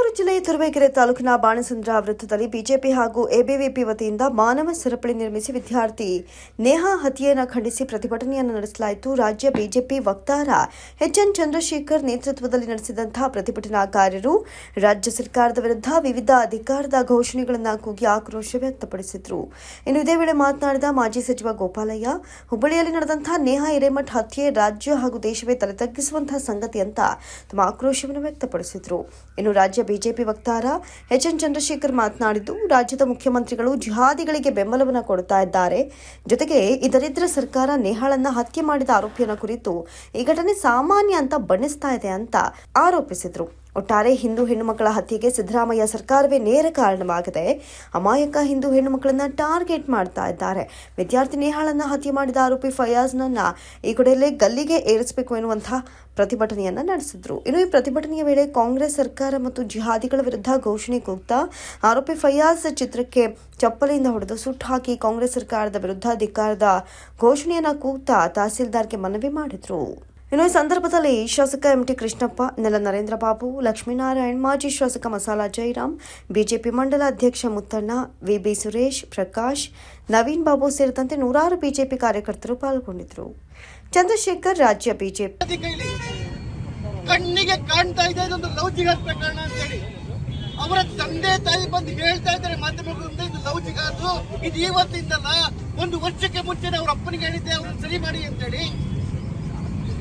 ತುಮಕೂರು ಜಿಲ್ಲೆಯ ತುರುವೇಕೆರೆ ತಾಲೂಕಿನ ಬಾಣಸಂದ್ರ ವೃತ್ತದಲ್ಲಿ ಬಿಜೆಪಿ ಹಾಗೂ ಎಬಿವಿಪಿ ವತಿಯಿಂದ ಮಾನವ ಸರಪಳಿ ನಿರ್ಮಿಸಿ ವಿದ್ಯಾರ್ಥಿ ನೇಹಾ ಹತ್ಯೆಯನ್ನು ಖಂಡಿಸಿ ಪ್ರತಿಭಟನೆಯನ್ನು ನಡೆಸಲಾಯಿತು. ರಾಜ್ಯ ಬಿಜೆಪಿ ವಕ್ತಾರ ಎಚ್ಎನ್ ಚಂದ್ರಶೇಖರ್ ನೇತೃತ್ವದಲ್ಲಿ ನಡೆಸಿದಂತಹ ಪ್ರತಿಭಟನಾಕಾರರು ರಾಜ್ಯ ಸರ್ಕಾರದ ವಿರುದ್ಧ ವಿವಿಧ ಅಧಿಕಾರದ ಘೋಷಣೆಗಳನ್ನು ಕೂಗಿ ಆಕ್ರೋಶ ವ್ಯಕ್ತಪಡಿಸಿದರು. ಇನ್ನು ಇದೇ ವೇಳೆ ಮಾತನಾಡಿದ ಮಾಜಿ ಸಚಿವ ಗೋಪಾಲಯ್ಯ, ಹುಬ್ಬಳ್ಳಿಯಲ್ಲಿ ನಡೆದಂತಹ ನೇಹಾ ಹಿರೇಮಠ್ ಹತ್ಯೆ ರಾಜ್ಯ ಹಾಗೂ ದೇಶವೇ ತಲೆ ತಗ್ಗಿಸುವಂತಹ ಸಂಗತಿ ಅಂತ ತಮ್ಮ ಆಕ್ರೋಶವನ್ನು ವ್ಯಕ್ತಪಡಿಸಿದರು. ಇನ್ನು ರಾಜ್ಯ ಬಿಜೆಪಿ ವಕ್ತಾರ ಎಚ್ ಎನ್ ಚಂದ್ರಶೇಖರ್ ಮಾತನಾಡಿದ್ದು, ರಾಜ್ಯದ ಮುಖ್ಯಮಂತ್ರಿಗಳು ಜಿಹಾದಿಗಳಿಗೆ ಬೆಂಬಲವನ್ನು ಕೊಡುತ್ತಾ ಇದ್ದಾರೆ. ಜೊತೆಗೆ ಇದರಿದ್ರ ಸರ್ಕಾರ ನೇಹಾಳನ್ನ ಹತ್ಯೆ ಮಾಡಿದ ಆರೋಪಿಯನ್ನ ಕುರಿತು ಈ ಘಟನೆ ಸಾಮಾನ್ಯ ಅಂತ ಬಣ್ಣಿಸ್ತಾ ಇದೆ ಅಂತ ಆರೋಪಿಸಿದರು. ಒಟ್ಟಾರೆ ಹಿಂದೂ ಹೆಣ್ಣುಮಕ್ಕಳ ಹತ್ಯೆಗೆ ಸಿದ್ದರಾಮಯ್ಯ ಸರ್ಕಾರವೇ ನೇರ ಕಾರಣವಾಗಿದೆ ಅಮಾಯಕ ಹಿಂದೂ ಹೆಣ್ಣುಮಕ್ಕಳನ್ನ ಟಾರ್ಗೆಟ್ ಮಾಡ್ತಾ ಇದ್ದಾರೆ. ವಿದ್ಯಾರ್ಥಿ ನೇಹಾಳನ್ನ ಹತ್ಯೆ ಮಾಡಿದ ಆರೋಪಿ ಫಯಾಜ್ನನ್ನ ಈ ಕಡೆಯಲ್ಲೇ ಗಲ್ಲಿಗೆ ಏರಿಸಬೇಕು ಎನ್ನುವಂತಹ ಪ್ರತಿಭಟನೆಯನ್ನ ನಡೆಸಿದ್ರು. ಇನ್ನು ಈ ಪ್ರತಿಭಟನೆಯ ವೇಳೆ ಕಾಂಗ್ರೆಸ್ ಸರ್ಕಾರ ಮತ್ತು ಜಿಹಾದಿಗಳ ವಿರುದ್ಧ ಘೋಷಣೆ ಕೂಗ್ತಾ ಆರೋಪಿ ಫಯಾಜ್ ಚಿತ್ರಕ್ಕೆ ಚಪ್ಪಲಿಯಿಂದ ಹೊಡೆದು ಸುಟ್ಟು ಹಾಕಿ ಕಾಂಗ್ರೆಸ್ ಸರ್ಕಾರದ ವಿರುದ್ಧ ಧಿಕ್ಕಾರದ ಘೋಷಣೆಯನ್ನ ಕೂಗ್ತಾ ತಹಸೀಲ್ದಾರ್ಗೆ ಮನವಿ ಮಾಡಿದ್ರು. ಇನ್ನು ಈ ಸಂದರ್ಭದಲ್ಲಿ ಶಾಸಕ ಎಂಟಿ ಕೃಷ್ಣಪ್ಪ, ನೆಲ ನರೇಂದ್ರ ಬಾಬು, ಲಕ್ಷ್ಮೀನಾರಾಯಣ್, ಮಾಜಿ ಶಾಸಕ ಮಸಾಲಾ ಜೈರಾಮ್, ಬಿಜೆಪಿ ಮಂಡಲ ಅಧ್ಯಕ್ಷ ಮುತ್ತಣ್ಣ ವಿಬಿ ಸುರೇಶ್, ಪ್ರಕಾಶ್, ನವೀನ್ ಬಾಬು ಸೇರಿದಂತೆ ನೂರಾರು ಬಿಜೆಪಿ ಕಾರ್ಯಕರ್ತರು ಪಾಲ್ಗೊಂಡಿದ್ದರು. ಚಂದ್ರಶೇಖರ್, ರಾಜ್ಯ ಬಿಜೆಪಿ. ಕಣ್ಣಿಗೆ ಕಾಣ್ತಾ ಇದೆ, ಇದೊಂದು ಲವ್ ಪ್ರಕರಣ ಅಂತೇಳಿ. ಅವರ ತಂದೆ ತಾಯಿ ಬಂದು ಹೇಳ್ತಾ ಇದ್ದಾರೆ ಮಾಧ್ಯಮಗಳಿಂದ, ಇದು ಲವ್ ಇದು ಇವತ್ತಿಂದಲ್ಲ, ಒಂದು ವರ್ಷಕ್ಕೆ ಮುಂಚೆನೆ ಅವ್ರ ಅಪ್ಪನಿಗೆ ಹೇಳಿದ್ದೆ, ಅವ್ರನ್ನ ಸರಿ ಮಾಡಿ ಅಂತೇಳಿ.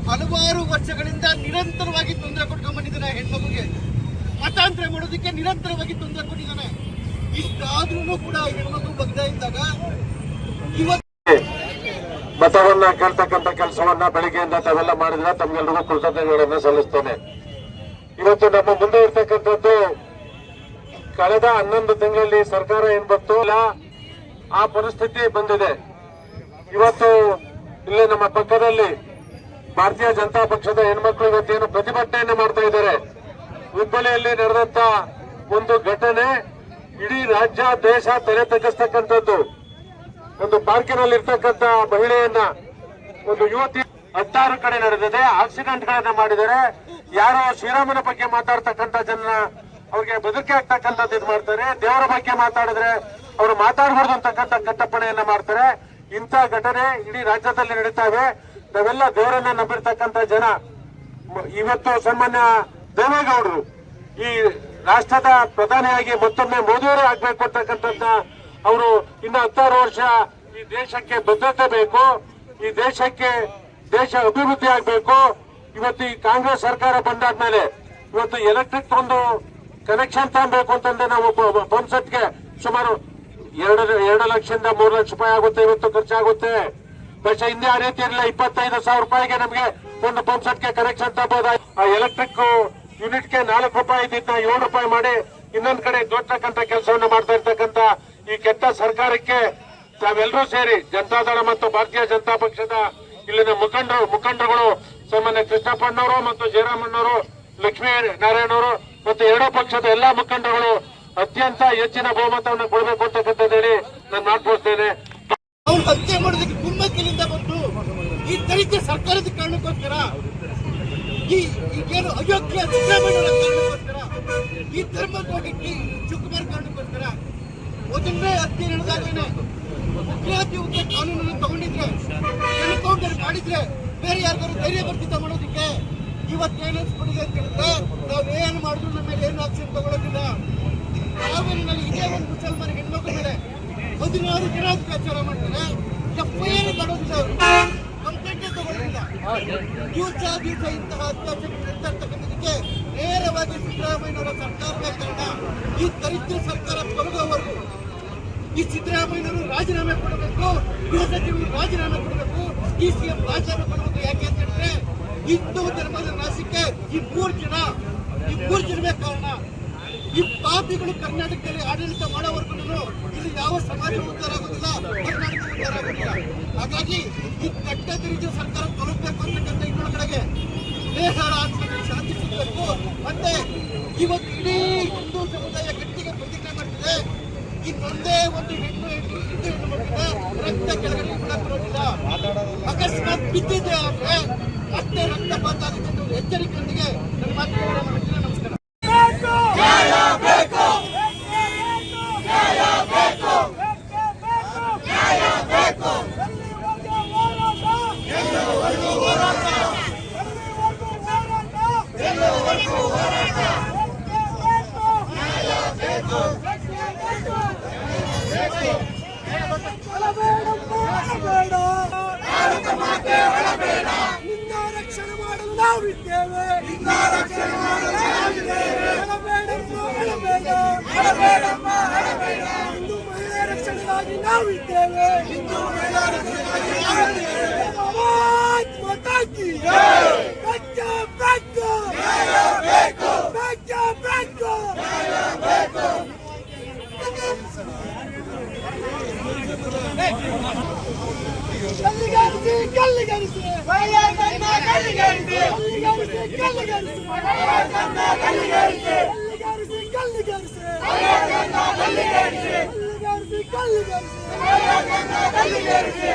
ಹಲವಾರು ವರ್ಷಗಳಿಂದ ನಿರಂತರವಾಗಿ ತೊಂದರೆ ಕೊಟ್ಕೊಂಡ್ ಬಂದಿದ್ದಾನೆ ಹೆಣ್ಮಗುಗೆ. ಮತಾಂತರ ಮಾಡೋದಕ್ಕೆ ನಿರಂತರವಾಗಿ ತೊಂದರೆ ಕೊಟ್ಟಿದ್ದಾನೆ. ಇಷ್ಟಾದ್ರೂ ಕೂಡ ಹೆಣ್ಮಗು ಬಗ್ತಾ ಇದ್ದಾಗ ಇವತ್ತು ಮತವನ್ನ ಕೇಳ್ತಕ್ಕಂಥ ಕೆಲಸವನ್ನ ಬೆಳಿಗ್ಗೆಯಿಂದ ತಾವೆಲ್ಲ ಮಾಡಿದ್ರೆ ತಮ್ಗೆಲ್ರಿಗೂ ಕೃತಜ್ಞತೆಗಳನ್ನ ಸಲ್ಲಿಸ್ತೇನೆ. ಇವತ್ತು ನಮ್ಮ ಮುಂದೆ ಇರ್ತಕ್ಕಂಥದ್ದು ಕಳೆದ ಹನ್ನೊಂದು ತಿಂಗಳಲ್ಲಿ ಸರ್ಕಾರ ಏನ್ ಬಂತು? ಆ ಪರಿಸ್ಥಿತಿ ಬಂದಿದೆ. ಇವತ್ತು ಇಲ್ಲಿ ನಮ್ಮ ಪಕ್ಕದಲ್ಲಿ ಭಾರತೀಯ ಜನತಾ ಪಕ್ಷದ ಹೆಣ್ಮಕ್ಳು ಇವತ್ತೇನು ಪ್ರತಿಭಟನೆಯನ್ನು ಮಾಡ್ತಾ ಇದ್ದಾರೆ. ಹುಬ್ಬಳ್ಳಿಯಲ್ಲಿ ನಡೆದಂತ ಒಂದು ಘಟನೆ ಇಡೀ ರಾಜ್ಯ, ದೇಶ ತಲೆ ತಗ್ಗಿಸ್ತಕ್ಕಂಥದ್ದು. ಒಂದು ಪಾರ್ಕಿನಲ್ಲಿ ಇರ್ತಕ್ಕಂಥ ಮಹಿಳೆಯನ್ನ ಒಂದು ಯುವತಿ ಹತ್ತಾರು ಕಡೆ ನಡೆದಿದೆ ಆಕ್ಸಿಡೆಂಟ್ ಗಳನ್ನ ಮಾಡಿದ್ದಾರೆ. ಯಾರೋ ಶ್ರೀರಾಮನ ಬಗ್ಗೆ ಮಾತಾಡ್ತಕ್ಕಂಥ ಜನ ಅವ್ರಿಗೆ ಬೆದರಿಕೆ ಆಗ್ತಕ್ಕಂಥದ್ದು ಇದು ಮಾಡ್ತಾರೆ. ದೇವರ ಬಗ್ಗೆ ಮಾತಾಡಿದ್ರೆ ಅವರು ಮಾತಾಡಬಾರ್ದು ಅಂತಕ್ಕಂಥ ಕಟ್ಟಪ್ಪಣೆಯನ್ನ ಮಾಡ್ತಾರೆ. ಇಂಥ ಘಟನೆ ಇಡೀ ರಾಜ್ಯದಲ್ಲಿ ನಡೀತಾವೆ ನಾವೆಲ್ಲ ದೇವರನ್ನ ನಂಬಿರ್ತಕ್ಕಂತ ಜನ. ಇವತ್ತು ಸನ್ಮಾನ್ಯ ದೇವೇಗೌಡರು ಈ ರಾಷ್ಟ್ರದ ಪ್ರಧಾನಿಯಾಗಿ ಮತ್ತೊಮ್ಮೆ ಮೋದಿಯವರೇ ಆಗ್ಬೇಕು ಅಂತಕ್ಕಂಥದ್ದ ಅವರು ಇನ್ನು ಹತ್ತಾರು ವರ್ಷ ಈ ದೇಶಕ್ಕೆ ಭದ್ರತೆ ಬೇಕು, ಈ ದೇಶಕ್ಕೆ ದೇಶ ಅಭಿವೃದ್ಧಿ ಆಗ್ಬೇಕು. ಇವತ್ತು ಈ ಕಾಂಗ್ರೆಸ್ ಸರ್ಕಾರ ಬಂದಾದ್ಮೇಲೆ ಇವತ್ತು ಎಲೆಕ್ಟ್ರಿಕ್ ಒಂದು ಕನೆಕ್ಷನ್ ತಗೊಬೇಕು ಅಂತಂದ್ರೆ ನಾವು ಪಂಪ್ ಸುಮಾರು ಎರಡು ಎರಡು ಲಕ್ಷದಿಂದ ಮೂರು ಲಕ್ಷ ರೂಪಾಯಿ ಆಗುತ್ತೆ, ಇವತ್ತು ಖರ್ಚಾಗುತ್ತೆ. ಬಹುಶಃ ಹಿಂದೆ ಆ ರೀತಿ ಇರಲಿಲ್ಲ. ಇಪ್ಪತ್ತೈದು ಸಾವಿರ ರೂಪಾಯಿಗೆ ನಮಗೆ ಒಂದು ಪಂಪ್ ಸೆಟ್ಗೆ ಕನೆಕ್ಷನ್ ತಗೋದಾಯ್ತು ಆ ಎಲೆಕ್ಟ್ರಿಕ್ ಯೂನಿಟ್ಗೆ ನಾಲ್ಕು ರೂಪಾಯಿ ಇದ್ದಿದ್ದ ಏಳು ರೂಪಾಯಿ ಮಾಡಿ ಇನ್ನೊಂದು ಕಡೆ ದೊಡ್ಡತಕ್ಕಂತ ಕೆಲಸವನ್ನು ಮಾಡ್ತಾ ಇರ್ತಕ್ಕಂತ ಈ ಕೆಟ್ಟ ಸರ್ಕಾರಕ್ಕೆ ತಾವೆಲ್ಲರೂ ಸೇರಿ, ಜನತಾದಳ ಮತ್ತು ಭಾರತೀಯ ಜನತಾ ಪಕ್ಷದ ಇಲ್ಲಿನ ಮುಖಂಡರು, ಮುಖಂಡರುಗಳು, ಸಾಮಾನ್ಯ ಕೃಷ್ಣಪ್ಪಣ್ಣವರು ಮತ್ತು ಜಯರಾಮಣ್ಣವರು, ಲಕ್ಷ್ಮೀ ನಾರಾಯಣ ಅವರು ಮತ್ತು ಎರಡೂ ಪಕ್ಷದ ಎಲ್ಲಾ ಮುಖಂಡರುಗಳು ಅತ್ಯಂತ ಹೆಚ್ಚಿನ ಬಹುಮತವನ್ನು ಕೊಡಬೇಕು ಅಂತಕ್ಕಂಥದ್ದು ಹೇಳಿ ನಾನು ಮಾತು ಹತ್ಯೆ ಬಂದು ಈ ದಲಿತ ಸರ್ಕಾರದ ಕಾರಣಕ್ಕೋಸ್ಕರ ಈ ಈಗೇನು ಅಯೋಗ್ಯ ಕಾರಣಕ್ಕೋಸ್ಕರ ಈ ಧರ್ಮ ಕೋಟಿ ಶಿವಕುಮಾರ್ ಕಾರಣಕ್ಕೋಸ್ಕರ ಮೊದಲನೇ ಹತ್ಯೆ ನಡೆದಾಗೇನೆ ಮುಖ್ಯಮಂತ್ರಿ ಹುದ್ದೆ ಕಾನೂನನ್ನು ತಗೊಂಡಿದ್ರೆ ಎನ್ಕೌಂಟರ್ ಮಾಡಿದ್ರೆ ಬೇರೆ ಯಾರಿಗಾರು ಧೈರ್ಯ ಬರ್ತಿದ್ದ ಮಾಡೋದಕ್ಕೆ ಇವತ್ತು ಏನ್ ಅನ್ಸ್ಬಿಟ್ಟಿದೆ ಅಂತ ಹೇಳಿದ್ರೆ ನಾವೇನು ಮಾಡಿದ್ರು ನಮ್ಮ ಮೇಲೆ ಏನು ಆಕ್ಷನ್ ತಗೊಳ್ಳೋದಿಲ್ಲ ನನಗೆ ಇದೇ ಒಂದು ಮುಸಲ್ಮಾನ ಹೆಣ್ಮಕ್ಳ ಮೇಲೆ ಹದಿನಾರು ಜನ ಅತ್ಯಾಚಾರ ಮಾಡ್ತಾರೆ ಎಫ್ಐಆರ್ ಮಾಡೋದಿಲ್ಲ ಅವರು ಕಂಪ್ಲೇಂಟ್ ತಗೊಳ್ಳೋದಿಲ್ಲ ದಿವಸ ದಿವಸ ಇಂತಹ ಅತ್ಯಾಚಾರಕ್ಕೆ ನೇರವಾಗಿ ಸಿದ್ದರಾಮಯ್ಯನವರ ಸರ್ಕಾರವೇ ಕಾರಣ ಈ ದರಿದ್ರ ಸರ್ಕಾರ ತೊಲಗೋವರೆಗೂ ಈ ಸಿದ್ದರಾಮಯ್ಯನವರು ರಾಜೀನಾಮೆ ಕೊಡಬೇಕು, ಗೃಹ ಸಚಿವರು ರಾಜೀನಾಮೆ ಕೊಡಬೇಕು, ಡಿ ಸಿ ಎಂ ರಾಜೀನಾಮೆ ಕೊಡಬೇಕು ಯಾಕೆ ಅಂತ ಹೇಳಿದ್ರೆ ಹಿಂದೂ ಧರ್ಮದ ನಾಶಕ್ಕೆ ಈ ಮೂರು ಜನ, ಈ ಮೂರು ಜನವೇ ಕಾರಣ. ಈ ಪಾಪಿಗಳು ಕರ್ನಾಟಕದಲ್ಲಿ ಆಡಳಿತ ಮಾಡೋವರೆಗೂ ಇಲ್ಲಿ ಯಾವ ಸಮಾಜ ಉದ್ಧಾರ ಆಗುತ್ತಿಲ್ಲ ಕರ್ನಾಟಕ ಉದ್ಧಾರ ಆಗೋದಿಲ್ಲ. ಹಾಗಾಗಿ ಈ ಕಟ್ಟ ದರಿದ್ರ ಸರ್ಕಾರ ತೊಲಗಬೇಕು ಅಂತಕ್ಕಂಥ ಇನ್ನೊಳಗಡೆಗೆ ನೇಹಾರ ಆತ್ಮಕ್ಕೆ ಶಾಂತಿ ಸಿಗಬೇಕು. ಮತ್ತೆ ಇವತ್ತು ಇಡೀ ಹಿಂದೂ ಸಮುದಾಯ ಗಟ್ಟಿಗೆ ಪ್ರತಿಜ್ಞೆ ಮಾಡ್ತಿದೆ. ಇನ್ನೊಂದೇ ಒಂದು ಹೆಣ್ಣು ಹೆಣ್ಣು, ಹಿಂದೂ, ಹೆಣ್ಣು ಮಕ್ಕಳ ರಕ್ತ ಕೆಳಗಡೆ ಬರೋದಿಲ್ಲ. ಅಕಸ್ಮಾತ್ ಬಿದ್ದಿದೆ ಅಂದ್ರೆ ಅಷ್ಟೇ ರಕ್ತಪಾತ ಆಗುತ್ತೆ ಎಚ್ಚರಿಕೆಯೊಂದಿಗೆ ನನ್ನ ಮಾತುಗಳನ್ನು ನಿನ್ನ ರಕ್ಷಣೆ ಮಾಡಲು ನಾವಿದ್ದೇವೆ ಹಿಂದೂ ಮಹಿಳೆಯ ರಕ್ಷಣೆಗಾಗಿ ನಾವಿದ್ದೇವೆ கல்லு கரிசு கல்லு கரிசு கல்லு கரிசு கல்லு கரிசு கல்லு கரிசு கல்லு கரிசு கல்லு கரிசு கல்லு கரிசு கல்லு கரிசு கல்லு கரிசு